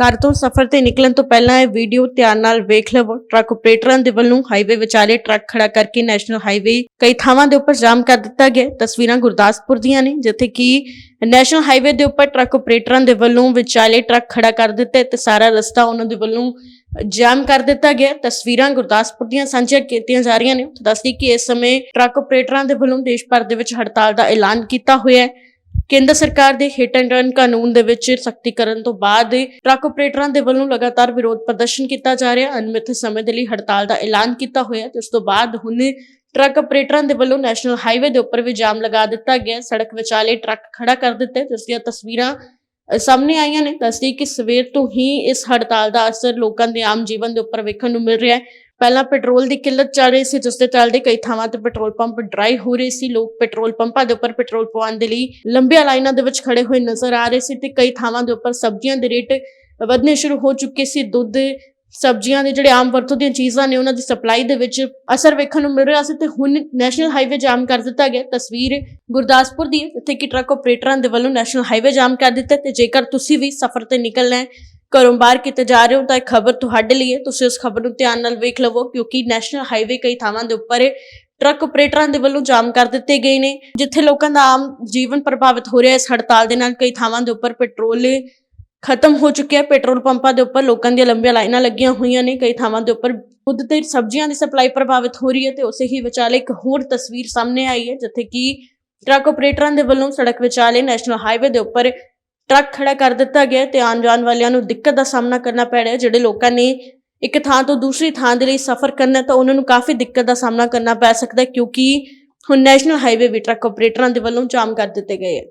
ਘਰ ਤੋਂ ਸਫ਼ਰ ਤੇ ਨਿਕਲਣ ਤੋਂ ਪਹਿਲਾਂ ਇਹ ਵੀਡੀਓ ਧਿਆਨ ਨਾਲ ਵੇਖ ਲਵੋ। ਟਰੱਕ ਆਪਰੇਟਰਾਂ ਦੇ ਵੱਲੋਂ ਹਾਈਵੇ ਵਿਚਾਲੇ ਟਰੱਕ ਖੜਾ ਕਰਕੇ ਨੈਸ਼ਨਲ ਹਾਈਵੇ ਕਈ ਥਾਵਾਂ ਦੇ ਉੱਪਰ ਜਾਮ ਕਰ ਦਿੱਤਾ ਗਿਆ। ਤਸਵੀਰਾਂ ਗੁਰਦਾਸਪੁਰ ਦੀਆਂ ਨੇ, ਜਿੱਥੇ ਕਿ ਨੈਸ਼ਨਲ ਹਾਈਵੇ ਦੇ ਉੱਪਰ ਟਰੱਕ ਆਪਰੇਟਰਾਂ ਦੇ ਵੱਲੋਂ ਵਿਚਾਲੇ ਟਰੱਕ ਖੜਾ ਕਰ ਦਿੱਤਾ ਤੇ ਸਾਰਾ ਰਸਤਾ ਉਹਨਾਂ ਦੇ ਵੱਲੋਂ ਜਾਮ ਕਰ ਦਿੱਤਾ ਗਿਆ। ਤਸਵੀਰਾਂ ਗੁਰਦਾਸਪੁਰ ਦੀਆਂ ਸਾਂਝੀਆਂ ਕੀਤੀਆਂ ਜਾ ਰਹੀਆਂ ਨੇ। ਦੱਸਦੀ ਕਿ ਇਸ ਸਮੇਂ ਟਰੱਕ ਆਪਰੇਟਰਾਂ ਦੇ ਵੱਲੋਂ ਦੇਸ਼ ਭਰ ਦੇ ਵਿੱਚ ਹੜਤਾਲ ਦਾ ਐਲਾਨ ਕੀਤਾ ਹੋਇਆ ਹੈ। ਕੇਂਦਰ ਸਰਕਾਰ ਦੇ ਹਿੱਟ ਐਂਡ ਰਨ ਕਾਨੂੰਨ ਦੇ ਵਿੱਚ ਸਖਤੀ ਕਰਨ ਤੋਂ ਬਾਅਦ ਟਰੱਕ ਆਪਰੇਟਰਾਂ ਦੇ ਵੱਲੋਂ ਲਗਾਤਾਰ ਵਿਰੋਧ ਪ੍ਰਦਰਸ਼ਨ ਕੀਤਾ ਜਾ ਰਿਹਾ। ਹੈ ਸਮੇਂ ਦੇ ਲਈ ਹੜਤਾਲ ਦਾ ਐਲਾਨ ਕੀਤਾ ਹੋਇਆ। ਤੇ ਉਸ ਤੋਂ ਬਾਅਦ ਹੁਣ ਟਰੱਕ ਆਪਰੇਟਰਾਂ ਦੇ ਵੱਲੋਂ ਨੈਸ਼ਨਲ ਹਾਈਵੇ ਦੇ ਉੱਪਰ ਵੀ ਜਾਮ ਲਗਾ ਦਿੱਤਾ ਗਿਆ। ਸੜਕ ਵਿਚਾਲੇ ਟਰੱਕ ਖੜਾ ਕਰ ਦਿੱਤੇ। ਜਿਸ ਦੀਆਂ ਤਸਵੀਰਾਂ ਸਾਹਮਣੇ ਆਈਆਂ ਨੇ। ਦੱਸਦੀ ਕਿ ਸਵੇਰ ਤੋਂ ਹੀ ਇਸ ਹੜਤਾਲ ਦਾ ਅਸਰ ਲੋਕਾਂ ਦੇ ਆਮ ਜੀਵਨ ਦੇ ਉੱਪਰ ਵੇਖਣ ਨੂੰ ਮਿਲ ਰਿਹਾ ਹੈ। ਪਹਿਲਾਂ ਪੈਟਰੋਲ ਦੀ ਕਿੱਲਤ ਚੱਲ ਰਹੀ ਸੀ ਜਿਸ ਦੇ ਚੱਲਦੇ ਕਈ ਥਾਵਾਂ ਤੇ ਪੈਟਰੋਲ ਪੰਪ ਡਰਾਈ ਹੋ ਰਹੇ ਸੀ। ਲੋਕ ਪੈਟਰੋਲ ਪੰਪਾਂ ਦੇ ਉੱਪਰ ਪੈਟਰੋਲ ਪਵਾਉਣ ਦੇ ਲਈ ਲੰਬੀਆਂ ਲਾਈਨਾਂ ਦੇ ਵਿੱਚ ਖੜੇ ਹੋਏ ਨਜ਼ਰ ਆ ਰਹੇ ਸੀ ਤੇ ਕਈ ਥਾਵਾਂ ਦੇ ਉੱਪਰ ਸਬਜ਼ੀਆਂ ਦੇ ਰੇਟ ਵਧਨੇ ਸ਼ੁਰੂ ਹੋ ਚੁੱਕੇ ਸੀ। ਦੁੱਧ, ਸਬਜ਼ੀਆਂ ਦੇ ਜਿਹੜੇ ਆਮ ਵਰਤੋਂ ਦੀਆਂ ਚੀਜ਼ਾਂ ਨੇ, ਉਹਨਾਂ ਦੀ ਸਪਲਾਈ ਦੇ ਵਿੱਚ ਅਸਰ ਵੇਖਣ ਨੂੰ ਮਿਲ ਰਿਹਾ ਸੀ ਤੇ ਹੁਣ ਨੈਸ਼ਨਲ ਹਾਈਵੇ ਜਾਮ ਕਰ ਦਿੱਤਾ ਗਿਆ। ਤਸਵੀਰ ਗੁਰਦਾਸਪੁਰ ਦੀ ਹੈ, ਜਿੱਥੇ ਕਿ ਟਰੱਕ ਆਪਰੇਟਰਾਂ ਦੇ ਵੱਲੋਂ ਨੈਸ਼ਨਲ ਹਾਈਵੇ ਜਾਮ ਕਰ ਦਿੱਤਾ ਤੇ ਜੇਕਰ ਤੁਸੀਂ ਵੀ ਸਫ਼ਰ ਤੇ ਨਿਕਲਣਾ ਹੈ ਘਰੋਂ ਬਾਹਰ ਕਿਤੇ ਜਾ ਰਹੇ ਹੋ ਤਾਂ ਇਹ ਖਬਰ ਤੁਹਾਡੇ ਲਈ ਹੈ। ਤੁਸੀਂ ਉਸ ਖਬਰ ਨੂੰ ਧਿਆਨ ਨਾਲ ਵੇਖ ਲਵੋ ਕਿਉਂਕਿ ਨੈਸ਼ਨਲ ਹਾਈਵੇ ਕਈ ਥਾਵਾਂ ਦੇ ਉੱਪਰ ਟਰੱਕ ਆਪਰੇਟਰਾਂ ਦੇ ਵੱਲੋਂ ਜਾਮ ਕਰ ਦਿੱਤੇ ਗਏ ਨੇ, ਜਿੱਥੇ ਲੋਕਾਂ ਦਾ ਆਮ ਜੀਵਨ ਪ੍ਰਭਾਵਿਤ ਹੋ ਰਿਹਾ ਹੈ। ਇਸ ਹੜਤਾਲ ਦੇ ਨਾਲ ਕਈ ਥਾਵਾਂ ਦੇ ਉੱਪਰ ਪੈਟਰੋਲ ਖਤਮ ਹੋ ਚੁੱਕਿਆ ਪੈਟਰੋਲ ਪੰਪਾਂ ਦੇ ਉੱਪਰ ਲੋਕਾਂ ਦੀਆਂ ਲੰਬੀਆਂ ਲਾਈਨਾਂ ਲੱਗੀਆਂ ਹੋਈਆਂ ਨੇ। ਕਈ ਥਾਵਾਂ ਦੇ ਉੱਪਰ ਖੁਦ ਤੇ ਸਬਜ਼ੀਆਂ ਦੀ ਸਪਲਾਈ ਪ੍ਰਭਾਵਿਤ ਹੋ ਰਹੀ ਹੈ ਤੇ ਉਸੇ ਹੀ ਵਿਚਾਲੇ ਇੱਕ ਹੋਰ ਤਸਵੀਰ ਸਾਹਮਣੇ ਆਈ ਹੈ, ਜਿੱਥੇ ਕਿ ਟਰੱਕ ਆਪਰੇਟਰਾਂ ਦੇ ਵੱਲੋਂ ਸੜਕ ਵਿਚਾਲੇ ਨੈਸ਼ਨਲ ਹਾਈਵੇ ਦੇ ਉੱਪਰ ਟਰੱਕ ਖੜਾ ਕਰ ਦਿੱਤਾ ਗਿਆ ਹੈ ਤੇ ਆਉਣ ਜਾਣ ਵਾਲਿਆਂ ਨੂੰ ਦਿੱਕਤ ਦਾ ਸਾਹਮਣਾ ਕਰਨਾ ਪੈ ਰਿਹਾ ਜਿਹੜੇ ਲੋਕਾਂ ਨੇ ਇੱਕ ਥਾਂ ਤੋਂ ਦੂਸਰੀ ਥਾਂ ਦੇ ਲਈ ਸਫ਼ਰ ਕਰਨਾ ਤਾਂ ਉਹਨਾਂ ਨੂੰ ਕਾਫੀ ਦਿੱਕਤ ਦਾ ਸਾਹਮਣਾ ਕਰਨਾ ਪੈ ਸਕਦਾ ਹੈ ਕਿਉਂਕਿ ਹੁਣ ਨੈਸ਼ਨਲ ਹਾਈਵੇ ਵੀ ਟਰੱਕ ਆਪਰੇਟਰਾਂ ਦੇ ਵੱਲੋਂ ਜਾਮ ਕਰ ਦਿੱਤੇ ਗਏ ਹੈ।